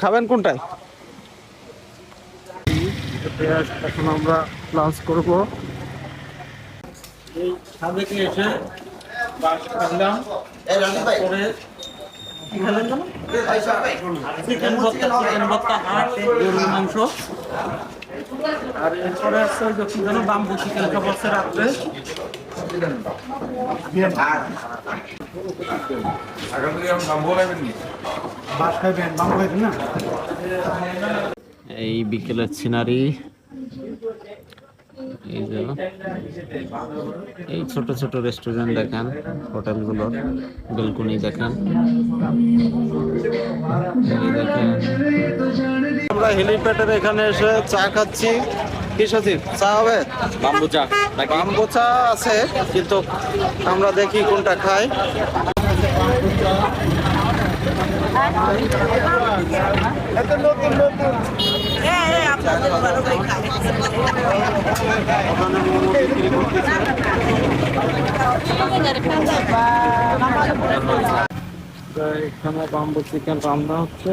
খাবেন কোনটায়? এখন আমরা লাঞ্চ করব। এই সাবেকে এসে বাস? চিকেন ভর্তা চিকেন ভর্তা গরুর মাংস। আর এরপরে আছে যেন বাম্বু চিকেন খাবার রাত্রে। এই বিকেলের সিনারি। এই যে, এই ছোট ছোট রেস্টুরেন্ট দেখেন, হোটেলগুলোর বেলকুনি দেখেন। আমরা হেলিপ্যাডের এখানে এসে চা খাচ্ছি। কি সচিব চা হবে? বাম্বু চা বাম্বু চা আছে কিন্তু আমরা দেখি কোনটা খাই। এখানে বাম্বু চিকেন রান্না হচ্ছে।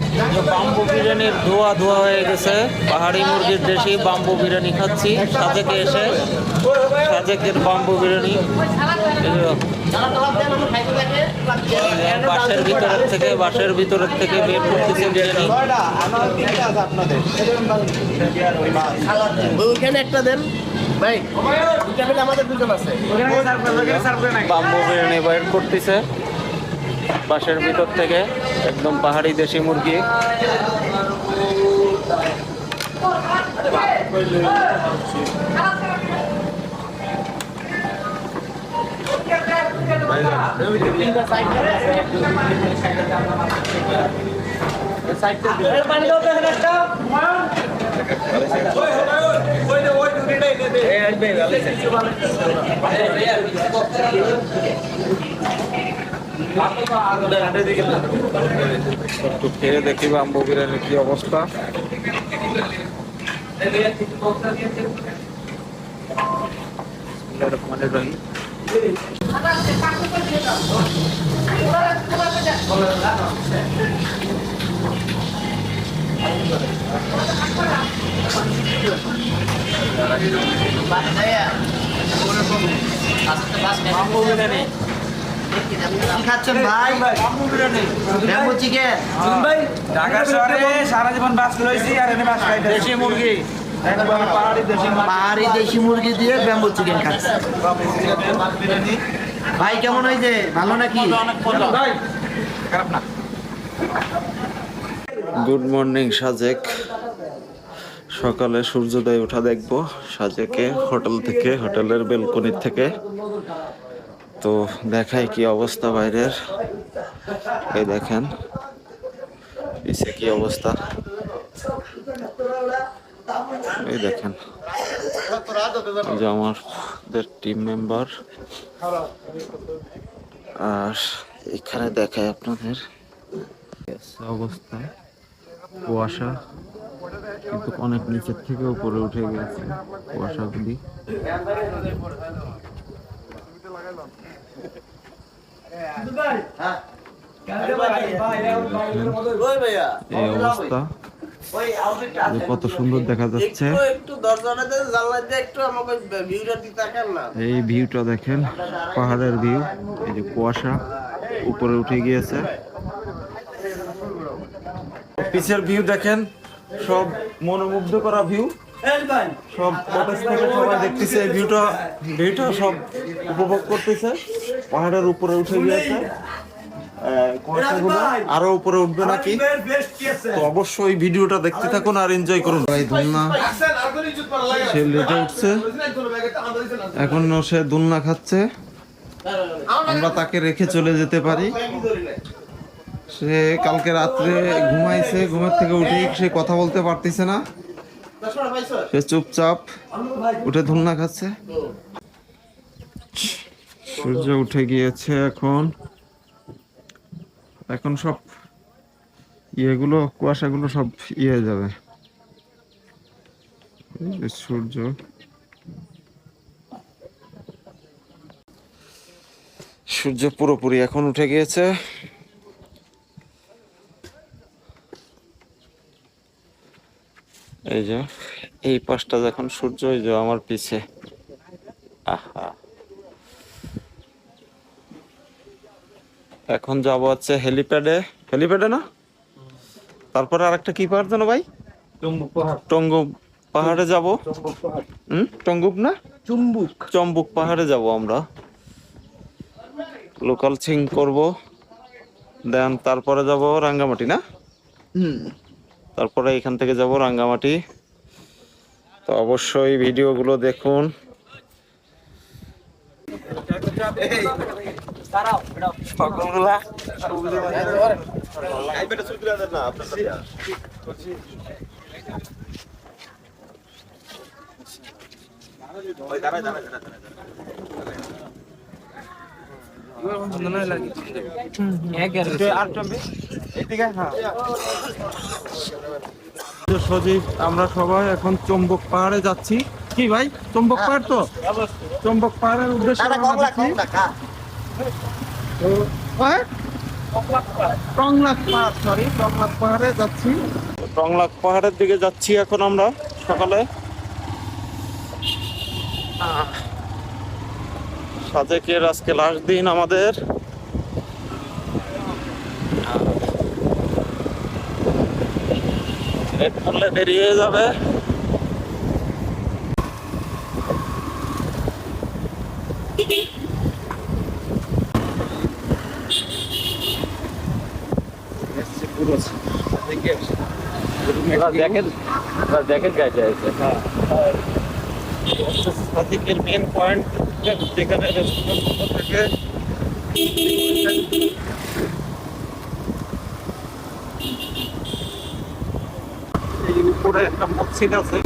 বাম্বু বিরিয়ানির ধোয়া ধোয়া হয়ে গেছে। পাহাড়ি মুরগির দেশি বাম্বু বিরিয়ানি খাচ্ছি। সাজেকে এসে সাজেকের বাম্বু বিরিয়ানি। বাসের ভিতরের থেকে বাসের ভিতরের থেকে বের করতেছে বিরিয়ানি। ওইখানে একটা দেন। ভাই আমাদের দুজন আছে। বাম্বু বিরিয়ানি বের করতেছে। বাসের ভিতর থেকে একদম পাহাড়ি দেশি মুরগি একটু খেয়ে দেখি বাম্বু বিরিয়ানির কি অবস্থা। বিসমিল্লাহির রহমানির ঢাকা শহরে সারা জীবন বাস রয়েছি আর এনে বাস খাইতে দেশি মুরগি। পাহাড়ি দেশি মুরগি। পাহাড়ি দেশি মুরগি দিয়ে ব্যাম্বু চিকেন খাচ্ছে। ভাই কেমন হয়েছে? ভালো নাকি? Good morning Sajek. সকালে সূর্যোদয় ওঠা দেখব। সাজেকে হোটেল থেকে হোটেলের বেলকনির থেকে। তো দেখাই কি অবস্থা বাইরের। এই দেখেন পিছে কি অবস্থা। এই দেখেন যে আমাদের টিম মেম্বার আর এখানে দেখায় আপনাদের। অবস্থা কুয়াশা, কিন্তু অনেক নিচের থেকে উপরে উঠে গেছে কুয়াশাগুলি। এই অবস্থা। ওই আউটলেটটা যে কত সুন্দর দেখা যাচ্ছে। এই ভিউটা দেখেন পাহাড়ের ভিউ এই যে কুয়াশা উপরে উঠে গিয়েছে। পিছের ভিউ দেখেন সব মনোমুগ্ধ করা ভিউ সব কটেজ থেকে সবাই দেখতেছে ভিউটা ভিউটা সব উপভোগ করতেছে। পাহাড়ের উপরে উঠে গিয়েছে। আরও উপরে উঠবে নাকি? তো অবশ্যই ভিডিওটা দেখতে থাকুন আর এনজয় করুন। ভাই দুলনা। সে লেটে উঠছে। এখন সে দুলনা খাচ্ছে। আমরা তাকে রেখে চলে যেতে পারি। সে কালকে রাত্রে ঘুমাইছে ঘুমের থেকে উঠেই সে কথা বলতে পারতেছে না। সে চুপচাপ উঠে ধুলনা খাচ্ছে। সূর্য উঠে গিয়েছে এখন। এখন সব ইয়েগুলো কুয়াশাগুলো সব ইয়ে যাবে। সূর্য। সূর্য পুরোপুরি এখন উঠে গিয়েছে। এই যে এই পাশটা যখন সূর্য এই যে আমার পিছে। আহা। এখন যাব হচ্ছে হেলিপ্যাডে। হেলিপ্যাডে না? তারপরে আরেকটা কি পাহাড় জানো ভাই? টঙ্গ পাহাড়ে। যাব। হুম? টঙ্গুক না? চুম্বুক। চম্বুক পাহাড়ে যাব আমরা। লোকাল ছিং করব। দেন তারপরে যাব রাঙ্গামাটি না? তারপরে এখান থেকে যাব রাঙ্গামাটি। তো অবশ্যই ভিডিওগুলো দেখুন। তো সজীব আমরা সবাই এখন চম্বক পাহাড়ে যাচ্ছি। কি ভাই? চম্বক পাহাড় তো? চম্বক পাহাড়ের উদ্দেশ্যে পাহাড়? টংলাক পাহাড় সরি টংলাক পাহাড়ে যাচ্ছি। টংলাক পাহাড়ের দিকে যাচ্ছি এখন আমরা সকালে। সাজেকের আজকে লাস্ট দিন আমাদের। লেট করলে দেরি হয়ে যাবে দেখেন দেখেন গাইতে আছে সাদিকের মেন পয়েন্ট যেখানে রেস্টুরেন্ট থেকে এই উপরে মসজিদ আছে।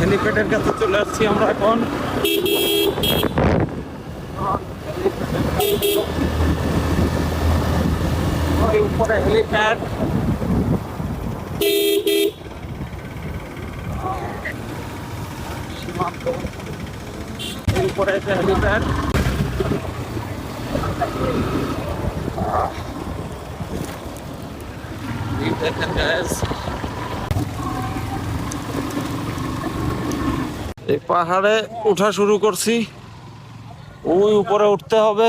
হেলিপ্যাডের কাছে চলে আসছি আমরা এখন। উপরে হেলিপ্যাড। উপরে হেলিপ্যাড। guys। এই পাহাড়ে উঠা শুরু করছি। ওই উপরে উঠতে হবে।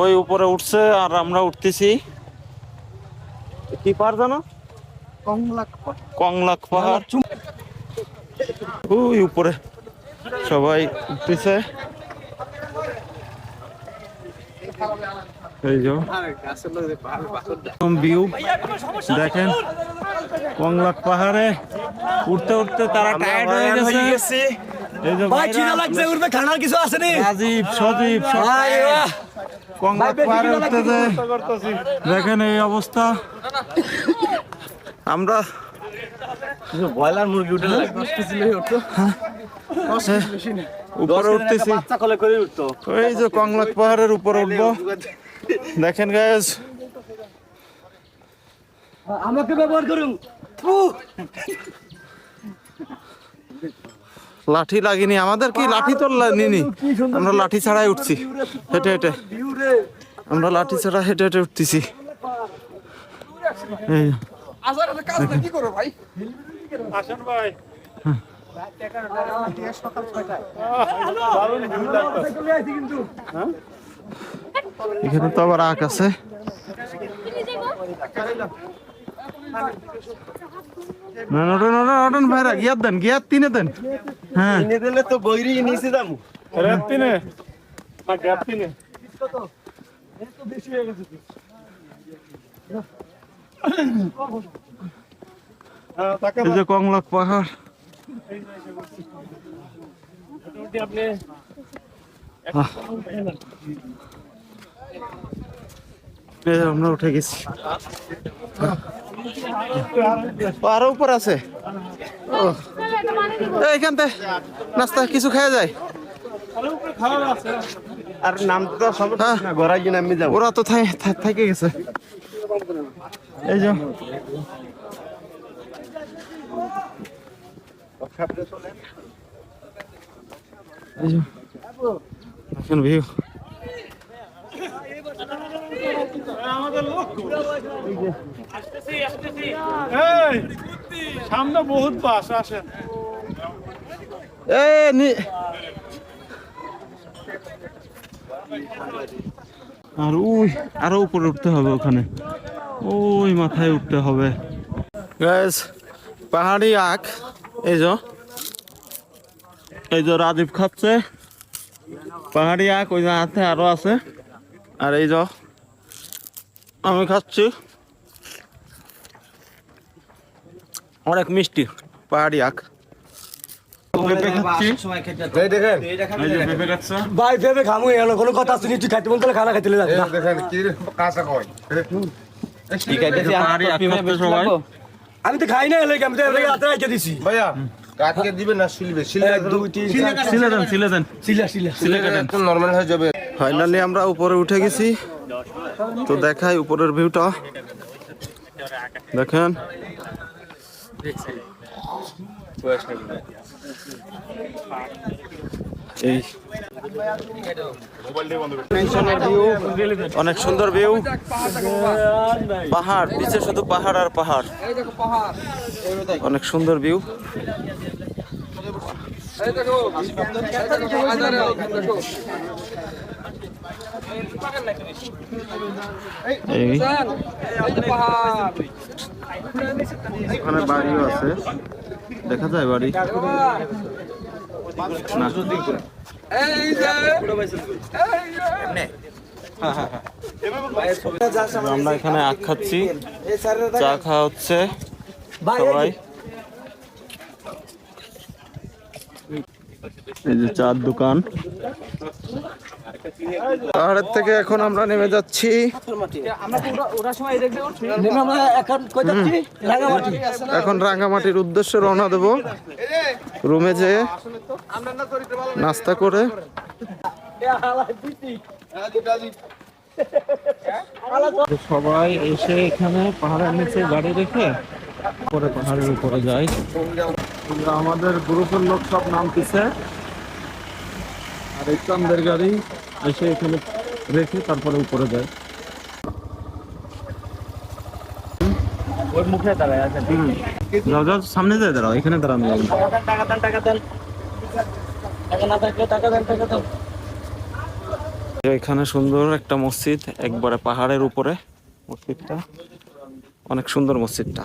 ওই উপরে উঠছে আর আমরা উঠতেছি। কি পাহাড় জানো? কংলাক পাহাড়। ওই উপরে সবাই উঠতেছে। এই যে। ভিউ দেখেন কংলাক পাহাড়ে উঠতে উঠতে তারা টায়ার্ড হয়ে গেছে। এই যে ভাইরা, উঠবে খানার কিছু আছে নি? রাজীব সজীব সব কংলাক পাহাড়ে উঠতেছে দেখেন এই অবস্থা। আমরা ব্রয়লার মুরগি উঠে উপরে উঠতেছি। বাচ্চা কলে করে উঠতো। এই যে কংলাক পাহাড়ের উপরে উঠবো। দেখেন গায়েস আমাকে ব্যবহার করুন। লাঠি লাগেনি। আমাদের কি লাঠি তো নিনি আমরা লাঠি ছাড়াই উঠছি। হেঁটে হেঁটে। আমরা লাঠি ছাড়া হেঁটে হেঁটে উঠতেছি। এই। এখানে তো আবার আখ আছে। না নটন নটন নটন ভাইরা গিয়ার দেন গিয়ার তিনে দেন। হ্যাঁ। কিনে দিলে তো বইরি নিচে যাব। এই যে কংলক পাহাড়। আমরা উঠে গেছি। আরও উপর আছে? থেকে নাস্তা কিছু খাওয়া যায়? আর নাম তো সব হ্যাঁ। গড়াই গিয়ে নামি যাব। ওরা তো থেকে গেছে। এই যে। এই যে। দেখেন ভিউ সামনে বহুত বাস আসে এ নি আর ওই আরও উপরে উঠতে হবে ওখানে। ওই মাথায় উঠতে হবে। পাহাড়ি আখ এই যে। এই যে রাজীব খাচ্ছে। পাহাড়ি আখ ওই যে হাতে আরও আছে। আর এই যে আমি খাচ্ছি। অনেক মিষ্টি পাহাড়ি আখ। খাচ্ছি। এই দেখেন। এই যে পেঁপে খাচ্ছে। ভাই ভেবে খামু এলো কোনো কথা শুনি তুই খাইতে মন করলে খানা খাইতে দেখেন কি কাঁচা কয় আমি তো খাই না আমি তো এলাকা রাতে রাখে দিছি। ভাইয়া কাটকে দিবেন না সিলবে সিলবে দুই তিন সিলে দেন সিলে দেন। সিলা সিলা সিলে কাটেন তো নরমাল হয়ে যাবে। ফাইনালি আমরা উপরে উঠে গেছি। তো দেখাই উপরের ভিউটা দেখেন। এই অনেক সুন্দর ভিউ পাহাড় নিচে শুধু পাহাড় আর পাহাড়। অনেক সুন্দর ভিউ এই। ওখানে বাড়িও আছে। দেখা যায় বাড়ি। না আমরা এখানে আখ খাচ্ছি। চা খাওয়া হচ্ছে সবাই। এই যে চার দোকান। পাহাড়ের থেকে এখন আমরা নেমে যাচ্ছি। এখন কই যাচ্ছি রাঙামাটি এখন রাঙ্গামাটির উদ্দেশ্যে রওনা দেব। রুমে যেয়ে নাস্তা করে। সবাই এসে এখানে পাহাড়ের নিচে গাড়ি রেখে পরে পাহাড়ের উপরে যায়। আমাদের গ্রুপের লোক সব নামতেছে। আর চান্দের গাড়ি এসে এখানে রেখে তারপরে উপরে যায়। ওই মুখে দাঁড়ায় আছে যাও যাও সামনে যায় দাঁড়াও এখানে দাঁড়ানো যাবে টাকা দেন টাকা দেন। টাকা না থাকলে টাকা দেন টাকা দেন। এখানে সুন্দর একটা মসজিদ একবারে পাহাড়ের উপরে মসজিদটা। অনেক সুন্দর মসজিদটা।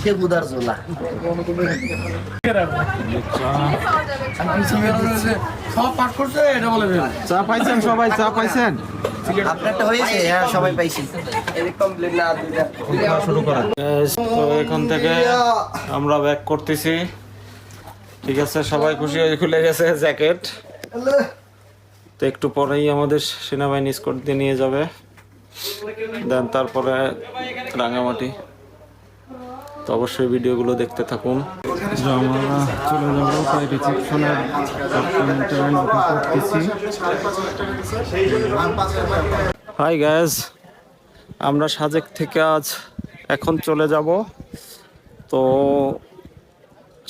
সে বুদার জোলা। চা পাইছেন সবাই চা পাইছেন? আপনারটা হয়েছে? হ্যাঁ সবাই পাইছি। এখান থেকে আমরা ব্যাক করতেছি। ঠিক আছে সবাই খুশি হয়ে খুলে গেছে জ্যাকেট। তো একটু পরেই আমাদের সেনাবাহিনী স্কোয়াড দিয়ে নিয়ে যাবে। দেন তারপরে রাঙামাটি। তো অবশ্যই ভিডিওগুলো দেখতে থাকুন। আমরা চলে যাব তাই রিসেপশনের করতেছি। হাই গ্যাস আমরা সাজেক থেকে আজ এখন চলে যাব। তো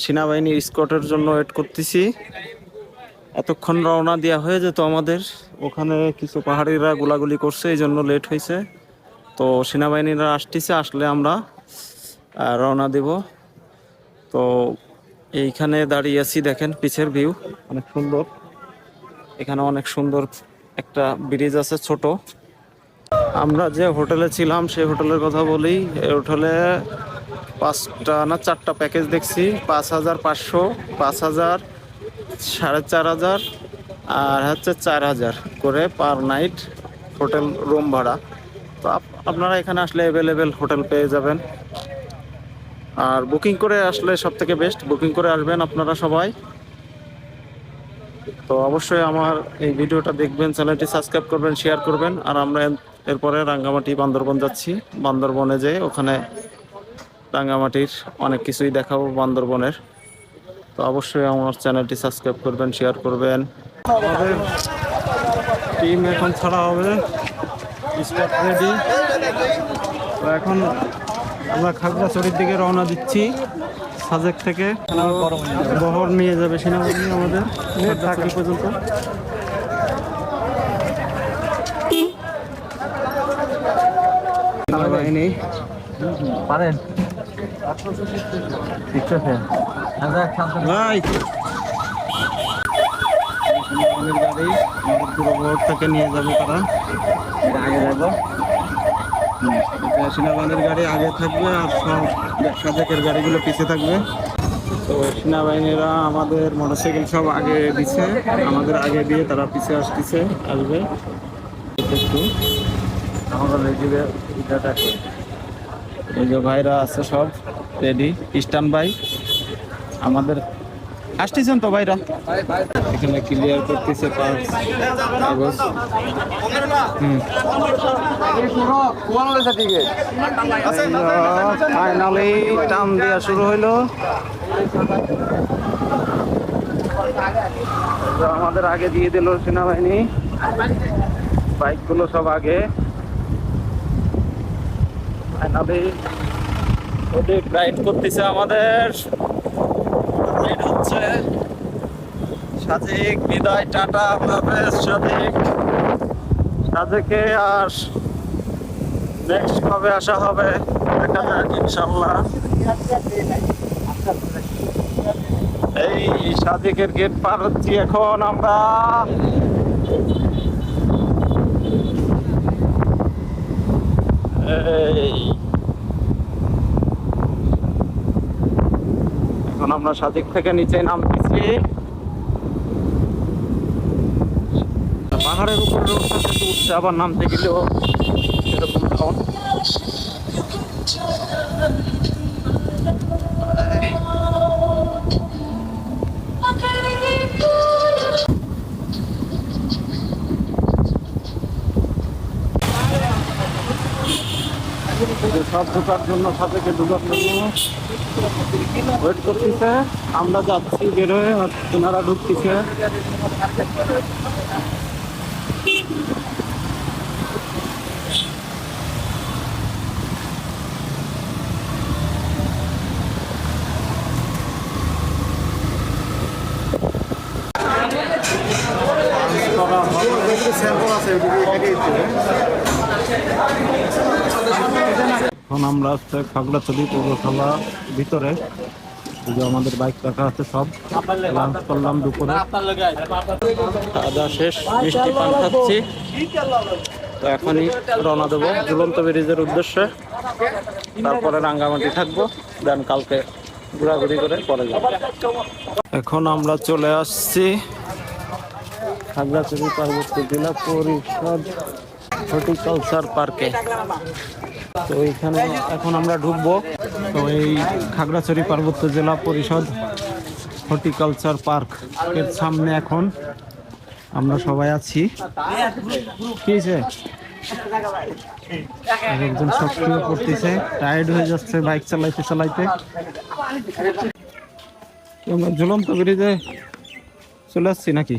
সেনাবাহিনী স্কটের জন্য ওয়েট করতেছি। এতক্ষণ রওনা দেওয়া হয়ে যেত আমাদের। ওখানে কিছু পাহাড়িরা গোলাগুলি করছে এই জন্য লেট হয়েছে। তো সেনাবাহিনীরা আসতেছে, আসলে আমরা রওনা দেব। তো এইখানে দাঁড়িয়ে আছি, দেখেন, পিছের ভিউ। অনেক সুন্দর। এখানে অনেক সুন্দর একটা ব্রিজ আছে ছোট। আমরা যে হোটেলে ছিলাম, সেই হোটেলের কথা বলি। এই হোটেলে পাঁচটা না চারটা প্যাকেজ দেখছি। পাঁচ হাজার পাঁচশো, পাঁচ হাজার, সাড়ে চার হাজার, আর হচ্ছে চার হাজার করে পার নাইট হোটেল রুম ভাড়া। তো আপনারা এখানে আসলে অ্যাভেলেবেল হোটেল পেয়ে যাবেন। আর বুকিং করে আসলে সব থেকে বেস্ট বুকিং করে আসবেন আপনারা সবাই। তো অবশ্যই আমার এই ভিডিওটা দেখবেন, চ্যানেলটি সাবস্ক্রাইব করবেন শেয়ার করবেন। আর আমরা এরপরে রাঙ্গামাটি, বান্দরবন যাচ্ছি। বান্দরবনে যেয়ে ওখানে রাঙ্গামাটির অনেক কিছুই দেখাবো বান্দরবনের। তো অবশ্যই আমার চ্যানেলটি সাবস্ক্রাইব করবেন শেয়ার করবেন। টিম এখন ছাড়া হবে। স্টার্ট রেডি তো এখন আমরা খাগড়াছড়ির দিকে রওনা দিচ্ছি সাজেক থেকে। বহর নিয়ে যাবে সেনাবাহিনী আমাদের খাগড়াছড়ি পর্যন্ত। সেনাবাহিনী। পারেন। ভাই। গাড়ি বহর থেকে নিয়ে যাবে তারা। আগে যাব। সেনাবাহিনীর গাড়ি আগে থাকবে আর সব সাজেকের গাড়িগুলো পিছিয়ে থাকবে। তো সেনাবাহিনীরা আমাদের মোটরসাইকেল সব আগে দিছে। আমাদের আগে দিয়ে তারা পিছিয়ে আসতেছে, আসবে। একটু এই যে ভাইরা আছে সব রেডি ইস্টার্ন ভাই আমাদের আসতেছেন তো ভাইরা। এখানে ক্লিয়ার করতেছে ফাইনালি টান দেওয়া শুরু হইল। আমাদের আগে দিয়ে দিল সেনাবাহিনী। বাইকগুলো সব আগে। ফাইনালি রাইড করতেছে আমাদের। রাইড হচ্ছে সাজেক বিদায়, টাটা হাফেজ সাজেক সাজেকে আর নেক্সট কবে আসা হবে, দেখা যাক ইনশাল্লাহ এই সাজেকের গেট পার হচ্ছি এখন আমরা। এখন আমরা সাদিক থেকে নিচে নামতেছি। পাহাড়ের উপরে রোডটা উঠছে আবার নামতে গেলেও এরকম সব ঢোকার জন্য সাথে জন্য ওয়েট আমরা যাচ্ছি বেরোয় আর তেনারা ঢুকতেছে। এখন আমরা হচ্ছে খাগড়াছড়ি পৌরসভা ভিতরে। যে আমাদের বাইক রাখা আছে সব। লাঞ্চ করলাম দুপুরে। খাওয়া শেষ মিষ্টি পান খাচ্ছি। তো এখনই রওনা দেবো ঝুলন্ত ব্রিজের উদ্দেশ্যে। তারপরে রাঙ্গামাটি থাকব দেন কালকে ঘোরাঘুরি করে পরে যাব। এখন আমরা চলে আসছি খাগড়াছড়ি পার্বত্য জেলা পরিষদ হর্টিকালচার পার্কে। তো এইখানে এখন আমরা ঢুকবো। তো এই খাগড়াছড়ি পার্বত্য জেলা পরিষদ হর্টিকালচার পার্কের সামনে এখন আমরা সবাই আছি। একজন সক্রিয় করতেছে টায়ার্ড হয়ে যাচ্ছে বাইক চালাইতে চালাইতে। ঝুলন্ত ব্রিজে চলে আসছি নাকি?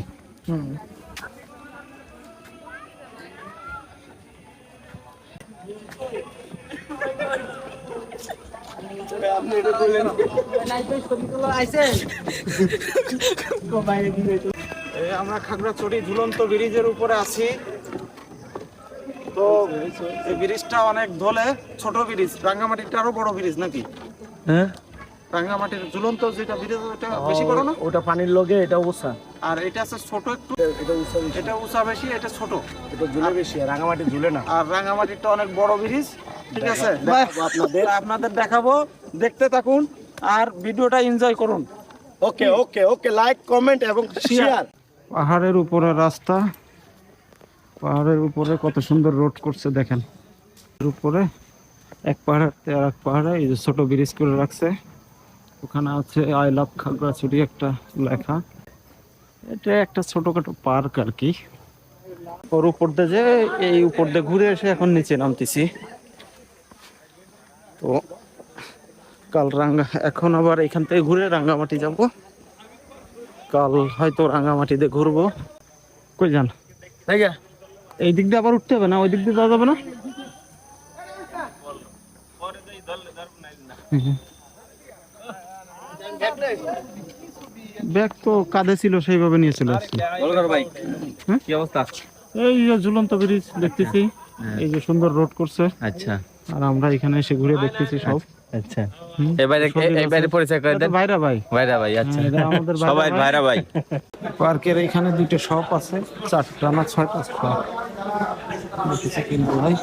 এই আমরা খাগড়াছড়ি ঝুলন্ত ব্রিজের উপরে আছি তো এই ব্রিজটা অনেক ধলে ছোট ব্রিজ রাঙ্গামাটিটা আরও বড় ব্রিজ নাকি হ্যাঁ রাঙ্গামাটির ঝুলন্ত যেটা ওটা বেশি বড় না? ওটা পানির লগে এটা অবস্থা আর এটা আছে ছোট একটু। এটা উঁচা বেশি। এটা উঁচা বেশি এটা ছোট। এটা ঝুলে বেশি আর রাঙামাটি ঝুলে না। আর রাঙ্গামাটিটা অনেক বড় ব্রিজ ঠিক আছে? আপনাদের। আপনাদের দেখাবো দেখতে থাকুন আর ভিডিওটা এনজয় করুন। Okay okay okay like comment এবং শেয়ার পাহাড়ের উপরে রাস্তা। পাহাড়ের উপরে কত সুন্দর রোড করছে দেখেন। এর উপরে এক পাহাড় আর এক পাহাড়ে এই যে ছোট ব্রিজ করে রাখছে। ওখানে আছে আই লাভ খাগড়াছড়ি একটা লেখা। এটা একটা ছোটখাটো পার্ক আর কি। ওর উপর দিয়ে যে এই উপর দিয়ে ঘুরে এসে এখন নিচে নামতেছি। তো কাল রাঙ্গা এখন আবার এখান থেকে ঘুরে রাঙ্গামাটি যাব। কাল হয়তো রাঙ্গামাটিতে ঘুরবো। কই যান? তাই গা? এই দিক দিয়ে আবার উঠতে হবে না? ওই দিক দিয়ে যাওয়া যাবে না? ব্যাগ তো কাঁধে ছিল সেইভাবে নিয়ে চলে আসছি। হ্যাঁ? কি অবস্থা? এই ঝুলন্ত ব্রিজ দেখতেছি এই যে সুন্দর রোড করছে। আচ্ছা। আর আমরা এখানে এসে ঘুরে দেখতেছি সব। আচ্ছা। এবারে এবারে পরিচয় করে দেন। ভাইরা ভাই। ভাইরা ভাই আচ্ছা। হ্যাঁ, আমাদের সবাই ভাই। ভাইরা ভাই। পার্কের এখানে দুইটা শপ আছে চারটা না ছয়টা শপ। দেখেছি কিনবো ভাই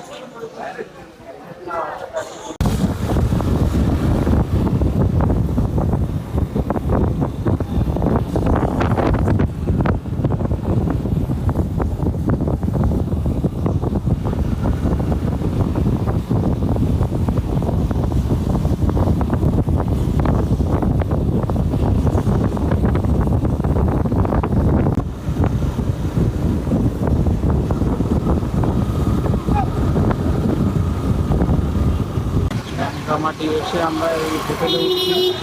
রাঙ্গামাটি এসে আমরা এই হোটেলে উঠছি।